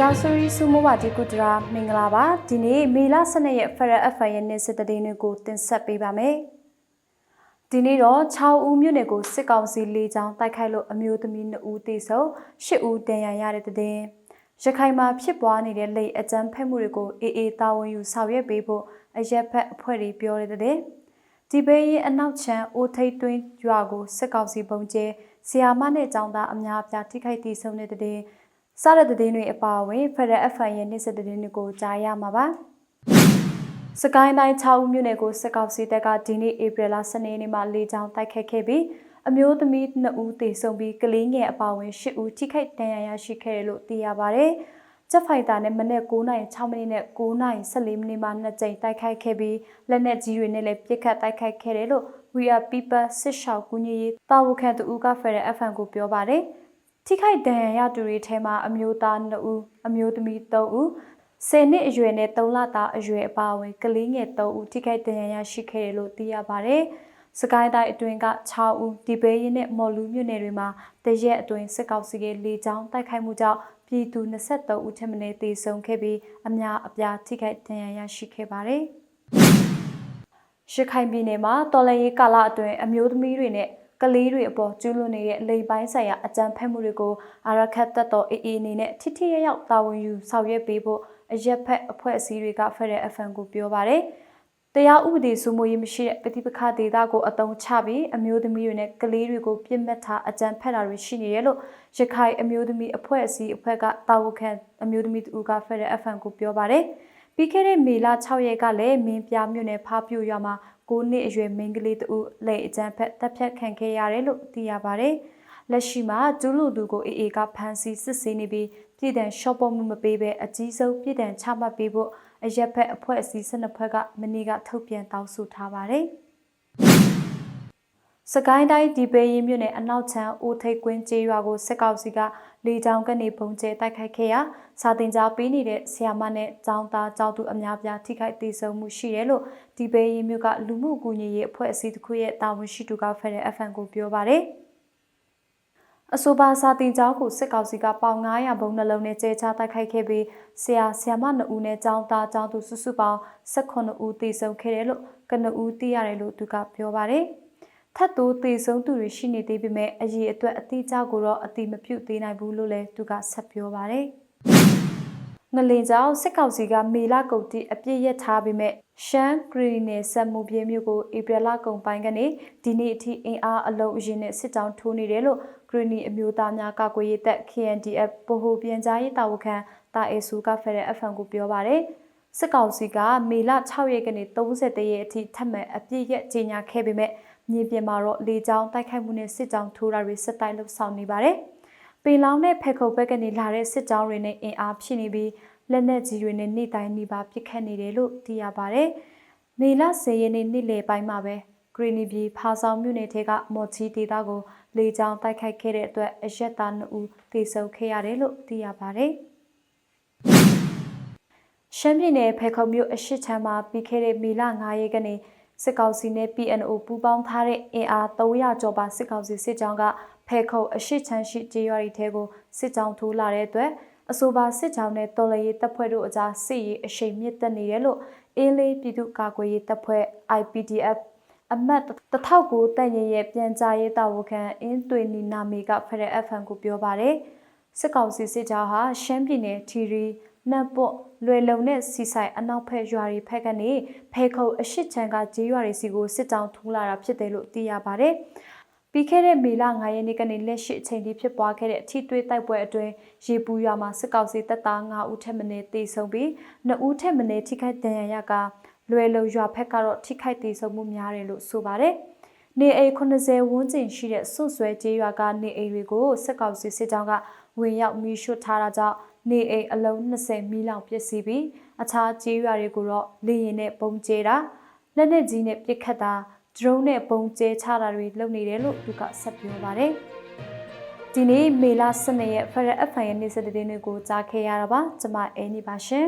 ဒါဆူရီဆူမိုဘာဒီကုတရာမင်္ဂလာပါဒီနေ့မေလ12ရက် Federal FM ရဲ့နေ့စစ်တည်င်းကိုတင်ဆက်ပေးပါမယ်ဒီနေ့တော့6ဦးမြို့နယ်ကိုစစ်ကောင်စီလေးချောင်းတိုက်ခိုက်လို့အမျိုးသမီး2ဦးသေဆုံး10ဦးဒဏ်ရာရတဲ့တဲ့တင်ရခိုင်မှာဖြစ်ပွားနေတဲ့လိတ်အကြမ်းဖက်မှုတွေကိုအေးအေးတာဝန်ယူဆောင်ရွက်ပေးဖို့အရက်ဖက်အဖွဲ့တွေပြောတဲ့တဲ့ဒီဘေးရင်အနောက်ချမ်းအိုထိတ်တွင်းရွာကိုစစ်ကောင်စီပုံကျဲဆီယာမနဲ့ចောင်းသားအများအပြားထိခိုက်တည်ဆုံတဲ့တဲ့ စတဲ့တဲ့တွေအပါအဝင် Federal FM ရဲ့နေ့စစ်တဲ့တွေကိုကြားရမှာပါစကိုင်းတိုင်း6ဦးမြို့နယ်ကိုစစ်ကောင်စီတပ်ကဒီနေ့ဧပြီလ12ရက်နေ့မှာလေကြောင်းတိုက်ခတ်ခဲ့ပြီးအမျိုးသမီး2ဦးသေဆုံးပြီးကလေးငယ်အပါအဝင်10ဦးထိခိုက်ဒဏ်ရာရရှိခဲ့တယ်လို့သိရပါဗျ။ဂျက်ဖိုက်တာနဲ့မနေ့9:06မိနစ်နဲ့9:14မိနစ်မှာနှစ်ကြိမ်တိုက်ခိုက်ခဲ့ပြီးလက်နက်ကြီးတွေနဲ့လည်းပစ်ခတ်တိုက်ခိုက်ခဲ့တယ်လို့ We Are People စစ်ရှောက်ကူညီရေးတာဝန်ခံသူဦးက Federal FM ကိုပြောပါတယ်။ ထိခိုက်ဒဏ်ရာရသူတွေထဲမှာအမျိုးသား2ဦးအမျိုးသမီး3ဦးဆယ်နှစ်အရွယ်နဲ့3လသားအရွယ်အပါအဝင်ကလေးငယ်3ဦးထိခိုက်ဒဏ်ရာရရှိခဲ့တယ်လို့သိရပါတယ်။စကိုင်းတိုင်းအတွင်းက6ဦးဒီဘေးရင်နဲ့မော်လူမြို့နယ်တွေမှာတရက်အတွင်းစစ်ကောက်စီရဲ့လေကြောင်းတိုက်ခိုက်မှုကြောင့်ပြည်သူ23ဦးထက်မနည်းသေဆုံးခဲ့ပြီးအများအပြားထိခိုက်ဒဏ်ရာရရှိခဲ့ပါတယ်။ရခိုင်ပြည်နယ်မှာတော်လန်ရေးကာလအတွင်းအမျိုးသမီးတွေနဲ့ ကလေးတွေအပေါ်ကျူးလွန်နေတဲ့လိမ်ပိုင်းဆိုင်ရာအကြမ်းဖက်မှုတွေကိုအာရခတ်တပ်တော်အေအေအနေနဲ့ထိထိရရောက်တာဝန်ယူဆောင်ရွက်ပေးဖို့အရက်ဖက်အဖွဲ့အစည်းတွေကဖက်တဲ့ FM ကိုပြောပါတယ်။တရားဥပဒေစိုးမိုးရေးမရှိတဲ့ပဋိပက္ခဒေသကိုအတုံးချပြီးအမျိုးသမီးတွေနဲ့ကလေးတွေကိုပြစ်မှတ်ထားအကြမ်းဖက်တာတွေရှိနေတယ်လို့ရခိုင်အမျိုးသမီးအဖွဲ့အစည်းအဖွဲ့ကတာဝန်ခံအမျိုးသမီးတူကဖက်တဲ့ FM ကိုပြောပါတယ်။ ပြီးခဲ့တဲ့မေလ6ရက်ကလည်းမင်းပြမြို့နယ်ဖားပြူရွာမှာ9နှစ်အရွယ်မိန်းကလေးတဦးလက်အကြမ်းဖက်တပ်ဖြတ်ခံခဲ့ရတယ်လို့သိရပါတယ်။လက်ရှိမှာဒူးလူသူကိုအေအေကဖမ်းဆီးစစ်ဆေးနေပြီးပြည်တံရှော့ပေါ်မှုမပေးဘဲအကြီးဆုံးပြည်တံချမှတ်ပေးဖို့အရက်ဖက်အဖွဲ့အစည်း12ဖွဲ့ကမနေ့ကထုတ်ပြန်တောင်းဆိုထားပါတယ်။ စကိုင်းတိုင်းဒီပေရင်မြို့နယ်အနောက်ချမ်းအိုထိတ်ကွင်းကျေးရွာကိုစစ်ကောင်စီကလေကြောင်းကနေပုံကျဲတိုက်ခိုက်ခဲ့ရာစာတင်ကြားပေးနေတဲ့ဆရာမနဲ့ကျောင်းသားကျောင်းသူအများပြားထိခိုက်ဒေဆုံးမှုရှိတယ်လို့ဒီပေရင်မြို့ကလူမှုကူညီရေးအဖွဲ့အစည်းတစ်ခုရဲ့တာဝန်ရှိသူကဖက်တဲ့ FN ကိုပြောပါတယ်။အဆိုပါစာတင်ကျောင်းကိုစစ်ကောင်စီကပေါင်900ဘုံနှလုံးနဲ့ကျဲချတိုက်ခိုက်ခဲ့ပြီးဆရာဆရာမ2ဦးနဲ့ကျောင်းသားကျောင်းသူစုစုပေါင်း18ဦးသေဆုံးခဲ့တယ်လို့ကနဦးသိရတယ်လို့သူကပြောပါတယ်။ ထပ်တိုးသေဆုံးသူတွေရှိနေသေးပေမဲ့အရေးအတွက်အတိအကျကိုတော့အတိမပြုတ်သေးနိုင်ဘူးလို့လည်းသူကဆက်ပြောပါတယ်။ငလင်ကြောင့်စစ်ကောင်စီကမေလကုန်တိအပြည့်ရထားပေမဲ့ရှမ်းဂရီနယ်ဆက်မှုပြင်းမျိုးကိုဧပြီလကုန်ပိုင်းကနေဒီနေ့အထိအင်အားအလုံးအရင်နဲ့စစ်ကြောင်းထိုးနေတယ်လို့ဂရီနီအမျိုးသားများကာကွယ်ရေးတပ် KNDF ဗဟိုပြန်ကြားရေးတာဝန်ခံတာအေဆူကဖက်တဲ့ FM ကိုပြောပါတယ်စစ်ကောင်စီကမေလ6ရက်ကနေ30ရက်အထိထပ်မံအပြည့်ရကြေညာခဲ့ပေမဲ့ မြေပြင်မှာတော့လေကြောင်းတိုက်ခိုက်မှုနဲ့စစ်ကြောင်းထိုးတာတွေစစ်တိုင်းလှုပ်ဆောင်နေပါတယ်။ပင်လောင်နဲ့ဖက်ခုတ်ဘက်ကနေလာတဲ့စစ်ကြောင်းတွေနဲ့အင်အားဖြစ်နေပြီးလက်နက်ကြီးတွေနဲ့နေ့တိုင်းနေပါပစ်ခတ်နေတယ်လို့သိရပါတယ်။မေလ10ရက်နေ့နေ့လယ်ပိုင်းမှာပဲဂရီနီပြည်ဖာဆောင်မြို့နယ်ထဲကမော်ချီဒေသကိုလေကြောင်းတိုက်ခိုက်ခဲ့တဲ့အတွက်အရက်သား2ဦးသေဆုံးခဲ့ရတယ်လို့သိရပါတယ်။ရှမ်းပြည်နယ်ဖဲခုံမြို့အရှိချမ်းမှာပြီးခဲ့တဲ့မေလ9ရက်ကနေ စစ်ကောင်စီနဲ့ PNO ပူးပေါင်းထားတဲ့အင်အား300ကျော်ပါစစ်ကောင်စီစစ်ကြောင်းကဖဲခုံအရှိချမ်းရှိကြေးရွာတွေထဲကိုစစ်ကြောင်းထိုးလာတဲ့အတွက်အဆိုပါစစ်ကြောင်းနဲ့တော်လရေးတပ်ဖွဲ့တို့အကြားစစ်ရေးအရှိန်မြင့်တက်နေတယ်လို့အင်းလေးပြည်သူ့ကာကွယ်ရေးတပ်ဖွဲ့ IPDF အမတ်တထောက်ကိုတန်ရင်ရဲ့ပြန်ကြားရေးတာဝန်ခံအင်းသွေနီနာမီကဖရယ် FM ကိုပြောပါတယ်စစ်ကောင်စီစစ်ကြောင်းဟာရှမ်းပြည်နယ်ထီရီ နတ်ပေါ့လွယ်လုံနဲ့စီဆိုင်အနောက်ဖက်ရွာတွေဖက်ကနေဖဲခုံအရှိချံကဂျေးရွာတွေစီကိုစစ်ကြောင်းထိုးလာတာဖြစ်တယ်လို့သိရပါတယ်ပြီးခဲ့တဲ့မေလ9ရက်နေ့ကနေလက်ရှိအချိန်ထိဖြစ်ပွားခဲ့တဲ့အထီးတွေးတိုက်ပွဲအတွင်းရေပူရွာမှာစစ်ကောင်စီတပ်သား9ဦးထက်မနည်းတေဆုံးပြီး2ဦးထက်မနည်းထိခိုက်ဒဏ်ရာရကလွယ်လုံရွာဖက်ကတော့ထိခိုက်တေဆုံးမှုများတယ်လို့ဆိုပါတယ်။နေအိမ်80ဝန်းကျင်ရှိတဲ့စွန့်ဆွဲကျေးရွာကနေအိမ်တွေကိုစစ်ကောင်စီစစ်ကြောင်းက ဝင်ရောက်မီးရှို့ထားတာကြောင့်နေအိမ်အလုံး20မီးလောင်ပျက်စီးပြီးအခြားကျေးရွာတွေကိုတော့လေရင်နဲ့ပုံကျဲတာလက်နက်ကြီးနဲ့ပစ်ခတ်တာဒရုန်းနဲ့ပုံကျဲချတာတွေလုပ်နေတယ်လို့သူကဆက်ပြောပါတယ်ဒီနေ့မေလ12ရက်ဖရက်အဖိုင်ရဲ့နေ့စတဲ့တွေကိုကြားခဲ့ရတာပါကျွန်မအဲနေပါရှင်